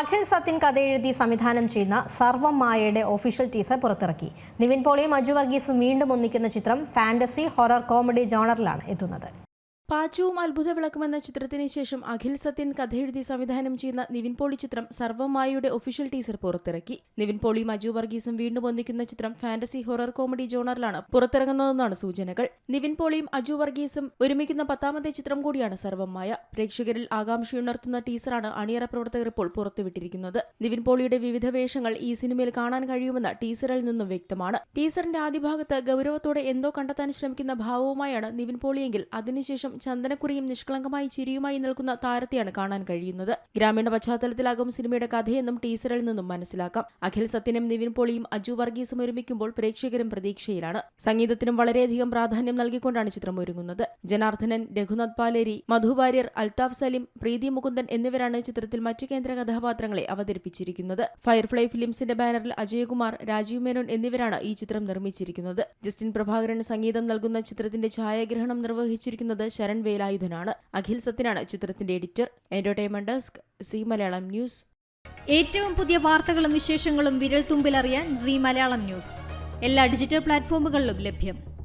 അഖിൽ സത്യൻ കഥയെഴുതി സംവിധാനം ചെയ്യുന്ന സർവം മായയുടെ ഒഫീഷ്യൽ ടീസർ പുറത്തിറക്കി. നിവിൻ പോളിയും അജു വർഗീസും വീണ്ടും ഒന്നിക്കുന്ന ചിത്രം ഫാന്റസി ഹൊറർ കോമഡി ജോണറിലാണ് എത്തുന്നത്. പാച്ചവും അത്ഭുത വിളക്കുമെന്ന ചിത്രത്തിന് ശേഷം അഖിൽ സത്യൻ കഥയെഴുതി സംവിധാനം ചെയ്യുന്ന നിവിൻ പോളി ചിത്രം സർവമായയുടെ ഒഫീഷ്യൽ ടീസർ പുറത്തിറക്കി. നിവിൻ പോളിയും അജു വർഗീസും വീണ്ടും ഒന്നിക്കുന്ന ചിത്രം ഫാന്റസി ഹൊറർ കോമഡി ജോണറിലാണ് പുറത്തിറങ്ങുന്നതെന്നാണ് സൂചനകൾ. നിവിൻ പോളിയും അജു വർഗീസും ഒരുമിക്കുന്ന പത്താമത്തെ ചിത്രം കൂടിയാണ് സർവമായ പ്രേക്ഷകരിൽ ആകാംക്ഷയുണർത്തുന്ന ടീസറാണ് അണിയറ പ്രവർത്തകർ ഇപ്പോൾ പുറത്തുവിട്ടിരിക്കുന്നത്. നിവിൻ പോളിയുടെ വിവിധ വേഷങ്ങൾ ഈ സിനിമയിൽ കാണാൻ കഴിയുമെന്ന് ടീസറിൽ നിന്നും വ്യക്തമാണ്. ടീസറിന്റെ ആദ്യ ഭാഗത്ത് ഗൗരവത്തോടെ എന്തോ കണ്ടെത്താൻ ശ്രമിക്കുന്ന ഭാവവുമായാണ് നിവിൻ പോളിയെങ്കിൽ അതിനുശേഷം ചന്ദനക്കുറിയും നിഷ്കളങ്കമായി ചിരിയുമായി നിൽക്കുന്ന താരത്തെയാണ് കാണാൻ കഴിയുന്നത്. ഗ്രാമീണ പശ്ചാത്തലത്തിലാകും സിനിമയുടെ കഥയെന്നും ടീസറിൽ നിന്നും മനസ്സിലാക്കാം. അഖിൽ സത്യനും നിവിൻ പോളിയും അജു വർഗീസും ഒരുമിക്കുമ്പോൾ പ്രേക്ഷകരും പ്രതീക്ഷയിലാണ്. സംഗീതത്തിനും വളരെയധികം പ്രാധാന്യം നൽകിക്കൊണ്ടാണ് ചിത്രം ഒരുങ്ങുന്നത്. ജനാർദ്ദനൻ രഘുനാഥ് പാലേരി മധു വാര്യർ അൽതാഫ് സലിം പ്രീതി മുകുന്ദൻ എന്നിവരാണ് ചിത്രത്തിൽ മറ്റു കേന്ദ്ര കഥാപാത്രങ്ങളെ അവതരിപ്പിച്ചിരിക്കുന്നത്. ഫയർഫ്ലൈ ഫിലിംസിന്റെ ബാനറിൽ അജയകുമാർ രാജീവ് മേനോൻ എന്നിവരാണ് ഈ ചിത്രം നിർമ്മിച്ചിരിക്കുന്നത്. ജസ്റ്റിൻ പ്രഭാകരൻ സംഗീതം നൽകുന്ന ചിത്രത്തിന്റെ ഛായാഗ്രഹണം നിർവഹിച്ചിരിക്കുന്നത് ശരൺ വേലായുധനാണ്. അഖിൽ സത്യനാണ് ചിത്രത്തിന്റെ editor. Entertainment desk Zee Malayalam news. ഏറ്റവും പുതിയ വാർത്തകളും വിശേഷങ്ങളും വിരൽ തുമ്പിലറിയാൻ സി മലയാളം ന്യൂസ്. എല്ലാ ഡിജിറ്റൽ പ്ലാറ്റ്ഫോമുകളിലും ലഭ്യം.